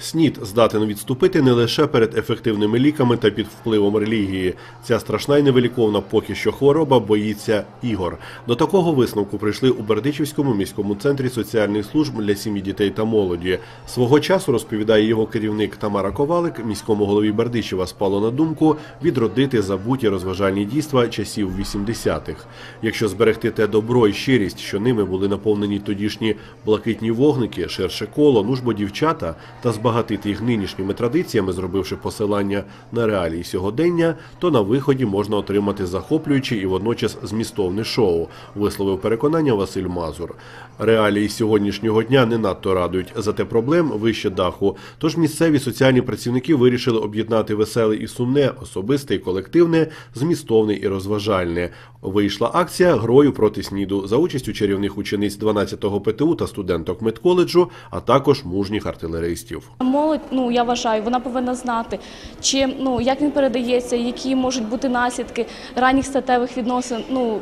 СНІД здатен відступити не лише перед ефективними ліками та під впливом релігії. Ця страшна і невиліковна поки що хвороба боїться ігор. До такого висновку прийшли у Бердичівському міському центрі соціальних служб для сім'ї дітей та молоді. Свого часу розповідає його керівник Тамара Ковалик. Міському голові Бердичева спало на думку відродити забуті розважальні дійства часів 80-х. Якщо зберегти те добро і щирість, що ними були наповнені тодішні блакитні вогники, ширше коло, ну ж бо дівчата, та збагатити їх нинішніми традиціями, зробивши посилання на реалії сьогодення, то на виході можна отримати захоплююче і водночас змістовне шоу, висловив переконання Василь Мазур. Реалії сьогоднішнього дня не надто радують, зате проблем вище даху. Тож місцеві соціальні працівники вирішили об'єднати веселе і сумне, особисте і колективне, змістовне і розважальне. Вийшла акція грою проти сніду за участю чарівних учениць 12-го ПТУ та студенток медколеджу, а також мужніх артилеристів. Молодь, ну я вважаю, вона повинна знати, чи ну як він передається, які можуть бути наслідки ранніх статевих відносин. Ну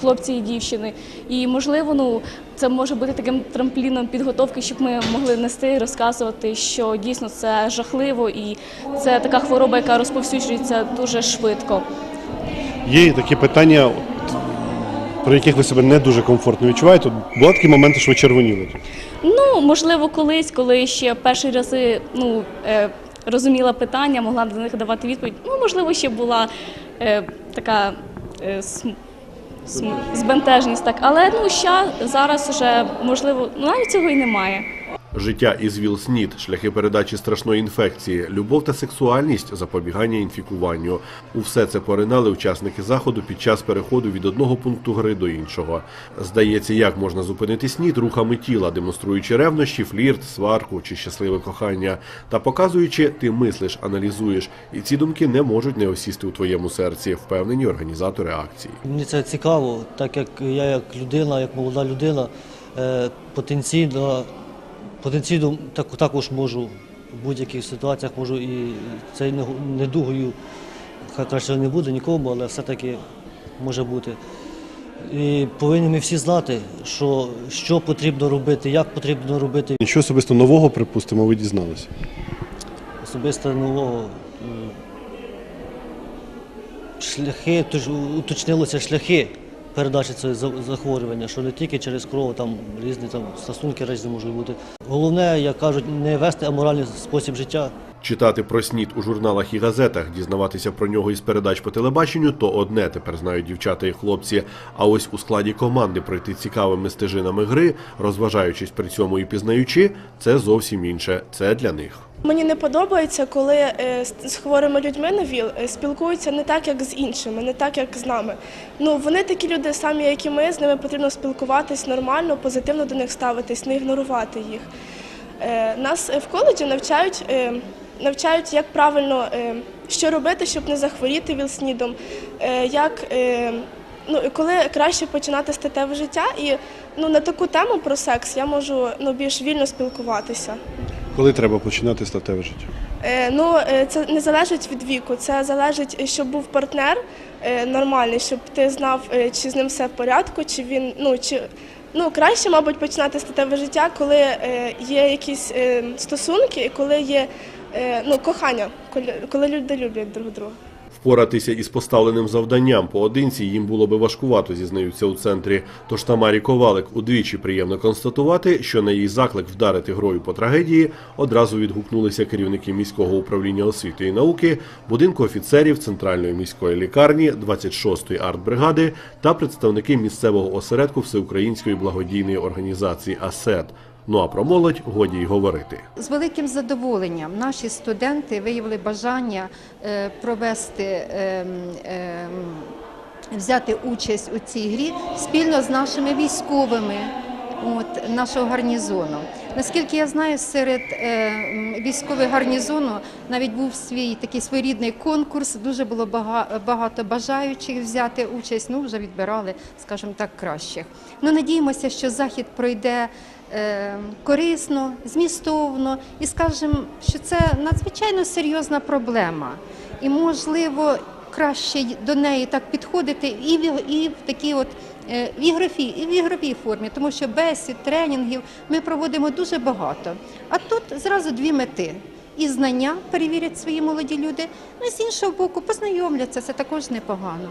хлопці і дівчини. І можливо, ну це може бути таким трампліном підготовки, щоб ми могли нести і розказувати, що дійсно це жахливо, і це така хвороба, яка розповсюджується дуже швидко. Є такі питання, про яких ви себе не дуже комфортно відчуваєте. Були такі моменти, що ви червоніли. Ну, можливо, колись, коли ще перші рази ну, е, розуміла питання, могла на них давати відповідь. Ну, можливо, ще була е, така е, см- см- збентежність, так. Але ну, ща, зараз вже, можливо, ну, навіть цього і немає. Життя із ВІЛ-СНІД, шляхи передачі страшної інфекції, любов та сексуальність, запобігання інфікуванню. У все це поринали учасники заходу під час переходу від одного пункту гри до іншого. Здається, як можна зупинити СНІД рухами тіла, демонструючи ревнощі, флірт, сварку чи щасливе кохання, та показуючи, ти мислиш, аналізуєш, і ці думки не можуть не осісти у твоєму серці, впевнені організатори акції. Мені це цікаво, так як я як людина, як молода людина, е, потенційно, потенційно так, також можу в будь-яких ситуаціях можу і це не- недугою, хай краще не буде нікому, але все-таки може бути. І повинні ми всі знати, що, що потрібно робити, як потрібно робити. Нічого особисто нового, припустимо, ви дізналися. Особисто нового шляхи, тож уточнилося шляхи передачі цього захворювання, що не тільки через кров, там різні там стосунки різні можуть бути. Головне, як кажуть, не вести аморальний спосіб життя. Читати про снід у журналах і газетах, дізнаватися про нього із передач по телебаченню то одне тепер знають дівчата і хлопці. А ось у складі команди пройти цікавими стежинами гри, розважаючись при цьому і пізнаючи, це зовсім інше. Це для них. Мені не подобається, коли е, з- хворими людьми на ВІЛ е, спілкуються не так, як з іншими, не так, як з нами. Ну вони такі люди самі, як і ми, з ними потрібно спілкуватись нормально, позитивно до них ставитись, не ігнорувати їх. Е, Нас в коледжі навчають, навчають, як правильно е, що робити, щоб не захворіти ВІЛ-СНІДом, е, як е, ну, коли краще починати статеве життя. І ну, на таку тему про секс я можу ну, більш вільно спілкуватися. Коли треба починати статеве життя? Ну, це не залежить від віку, це залежить, щоб був партнер нормальний, щоб ти знав, чи з ним все в порядку, чи він ну чи ну краще, мабуть, починати статеве життя, коли є якісь стосунки, коли є ну кохання, коли, коли люди люблять друг друга. Впоратися із поставленим завданням поодинці їм було би важкувато, зізнаються у центрі. Тож Тамарі Ковалик удвічі приємно констатувати, що на її заклик вдарити грою по трагедії одразу відгукнулися керівники міського управління освіти і науки, будинку офіцерів Центральної міської лікарні, 26-ї артбригади та представники місцевого осередку Всеукраїнської благодійної організації АСЕТ. Ну а про молодь годі й говорити. З великим задоволенням наші студенти виявили бажання е, провести. ем, ем, Взяти участь у цій грі спільно з нашими військовими от, нашого гарнізону. Наскільки я знаю, серед е, військових гарнізону навіть був свій такий своєрідний конкурс. Дуже було багато бажаючих взяти участь. Ну вже відбирали, скажімо так, кращих. Ну надіємося, що захід пройде е, корисно, змістовно і скажемо, що це надзвичайно серйозна проблема. І можливо краще до неї так підходити і в, і в такі от в ігровій, і в ігровій формі, тому що бесід, тренінгів ми проводимо дуже багато. А тут зразу дві мети. І знання перевірять свої молоді люди, ну і з іншого боку, познайомляться, це також непогано.